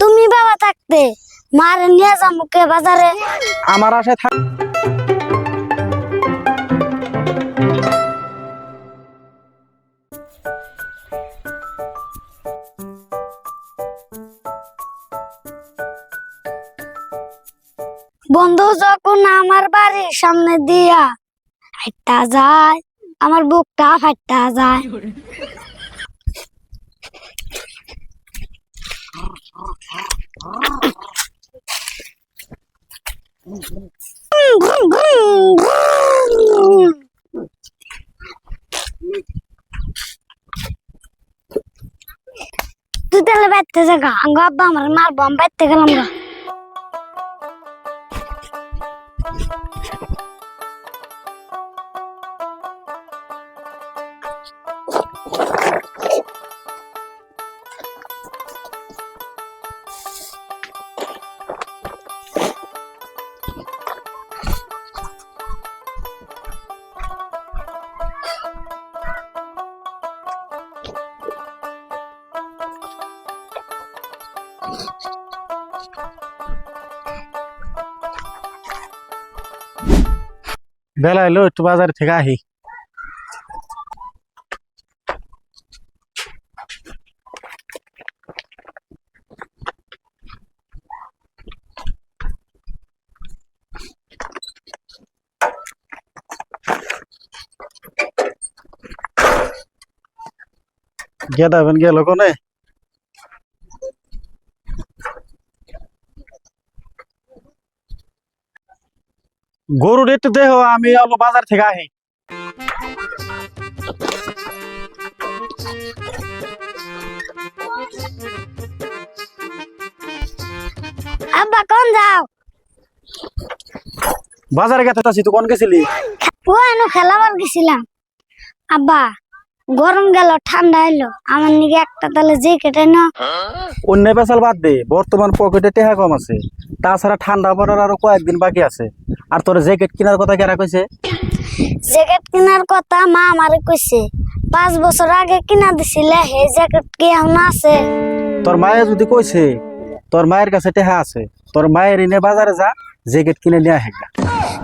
তুমি বাবা থাকতে মার নিয়ে যাব কে বাজারে? আমার আশায় থাক বন্ধু যখন আমার বাড়ির সামনে দিয়া হাইটা যায় আমার বুকটা ফাইটা যায়। তুই তাহলে বাইতে জায়গা আঙ্গ আব্বা আমার মারবো আমি বাইতে গেলাম গা। বেলা এলো একটু বাজার থেকে আহি গেদাবেন গেল কোনে গরুর একটু দেহ আমি অল্প বাজার থেকে আহি। আব্বা কোন যাও? বাজারে গেতে তাছি তুই কোন গেছিলি? ও এনো খেলাবার গেছিলাম। আব্বা গরম গেল ঠান্ডা এলো আমার নিকে একটা তাহলে যে কেটে না অন্য পেশাল বাদ দে বর্তমান পকেটে টেহা কম আছে। তাছাড়া ঠান্ডা পড়ার আরও কয়েকদিন বাকি আছে। আর তোর জ্যাকেট কেনার কথা কেরা কইছে জ্যাকেট কেনার কথা মা আমারে কইছে। পাঁচ বছর আগে কিনা দিছিলে হে জ্যাকেট কি এখন আছে? তোর মায়ে যদি কইছে তোর মায়ের কাছে টেহা আছে। তোর মায়ের এনে বাজারে যা জ্যাকেট কিনে নিয়ে আহে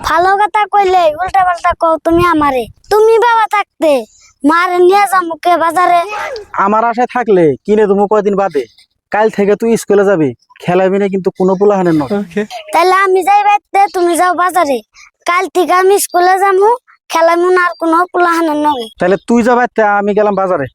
ভালো কথা কইলে উল্টা পাল্টা কও তুমি আমারে। তুমি বাবা থাকতে। মারে নিয়ে যাব কে বাজারে। আমার আশায় থাকলে কিনে তুমি কয়দিন বাদে। কাল থেকে তুই স্কুলে যাবি খেলাবি না কিন্তু কোনো পোলাহানের নয় তাহলে আমি যাই বাইতে তুমি যাও বাজারে। কাল থেকে আমি স্কুলে যাব খেলামু না আর কোনো পোলাহানের নয় তাহলে তুই যাবাই আমি গেলাম বাজারে।